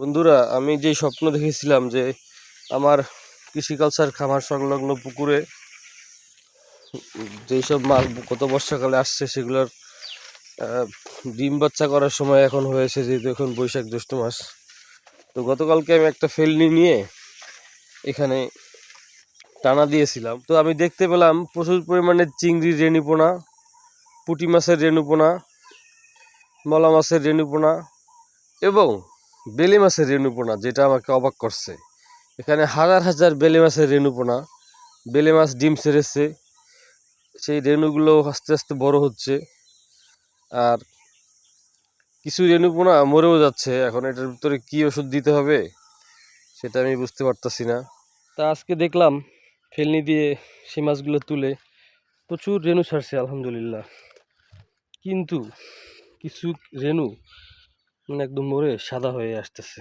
বন্ধুরা, আমি যে স্বপ্ন দেখেছিলাম যে আমার কৃষিকালচার খামার সংলগ্ন পুকুরে যেই সব মাছ গত বর্ষাকালে আসছে সেগুলোর ডিম বাচ্চা করার সময় এখন হয়েছে যেহেতু এখন বৈশাখ জ্যৈষ্ঠ মাস। তো গতকালকে আমি একটা ফেলনি নিয়ে এখানে টানা দিয়েছিলাম। তো আমি দেখতে পেলাম প্রচুর পরিমাণে চিংড়ির রেণুপোনা, পুঁটি মাছের রেণুপোনা, মলা মাছের রেণুপোনা এবং বেলে মাছের রেণুপোনা, যেটা আমাকে অবাক করছে। এখানে হাজার হাজার বেলে মাছের রেণুপোনা, বেলে মাছ ডিম ছেড়েছে, সেই রেণুগুলো আস্তে আস্তে বড় হচ্ছে, আর কিছু রেণুপোনা মরেও যাচ্ছে। এখন এটার ভিতরে কি ওষুধ দিতে হবে, সেটা আমি বুঝতে পারতাছি না। তা আজকে দেখলাম, ফেলনি দিয়ে সেই মাছগুলো তুলে প্রচুর রেণু ছাড়ছে, আলহামদুলিল্লাহ। কিন্তু কিছু রেণু মানে একদম মরে সাদা হয়ে আসতেছে।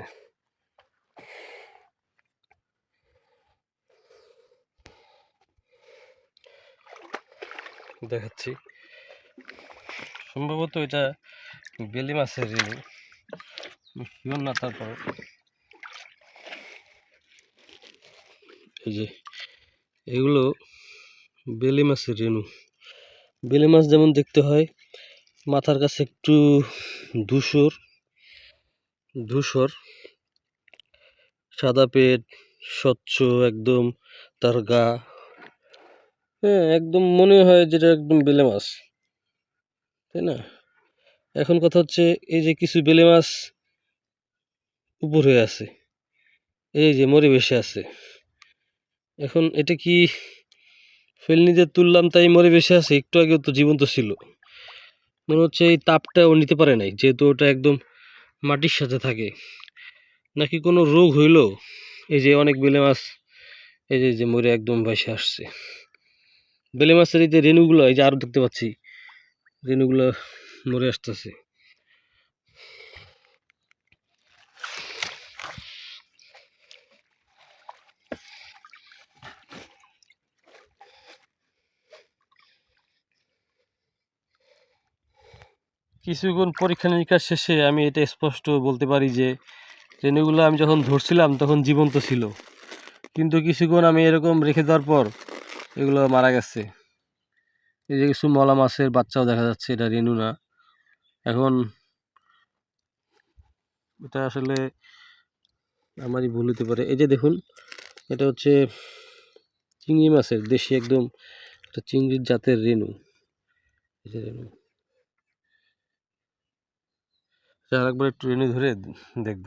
দেখাচ্ছি। সম্ভবত এটা বেলি মাছের রেণু শিওর না তারপর এই যে, এগুলো বেলি মাছের রেণু বেলে মাছ যেমন দেখতে হয়, মাথার কাছে একটু ধূসর ধূসর, সাদা পেট, স্বচ্ছ একদম তার গা। হ্যাঁ একদম মনে হয় যেটা একদম বেলে মাছ, তাই না? এখন কথা হচ্ছে এই যে কিছু বেলে মাছ উপর হয়ে আছে, এই যে মরে বেশে আছে। এখন এটা কি ফেলনিতে তুললাম তাই মরে বেশি আছে? একটু আগেও তো জীবন্ত ছিল। মনে হচ্ছে এই তাপটা ও নিতে পারে নাই, যেহেতু ওটা একদম মাটির সাথে থাকে। নাকি কোনো রোগ হইল? এই যে অনেক বেলে মাছ, এই যে যে মরে একদম ভেসে আসছে। বেলে মাছের এই যে রেণুগুলো, এই যে আরও দেখতে পাচ্ছি, রেণুগুলো মরে আসতেছে। কিছুক্ষণ পরীক্ষা নিরীক্ষা শেষে আমি এটা স্পষ্ট বলতে পারি যে রেণুগুলো আমি যখন ধরছিলাম তখন জীবন্ত ছিল। কিন্তু কিছুক্ষণ আমি এরকম রেখে দেওয়ার পর এগুলো মারা গেছে। এই যে কিছু মলা মাছের বাচ্চাও দেখা যাচ্ছে, এটা রেণু না এখন এটা আসলে আমারই ভুল হতে পারে। এই যে দেখুন, এটা হচ্ছে চিংড়ি মাছের, দেশি একদম একটা চিংড়ির জাতের রেণু এই রেণু আরেকবার রেণু ধরে দেখব।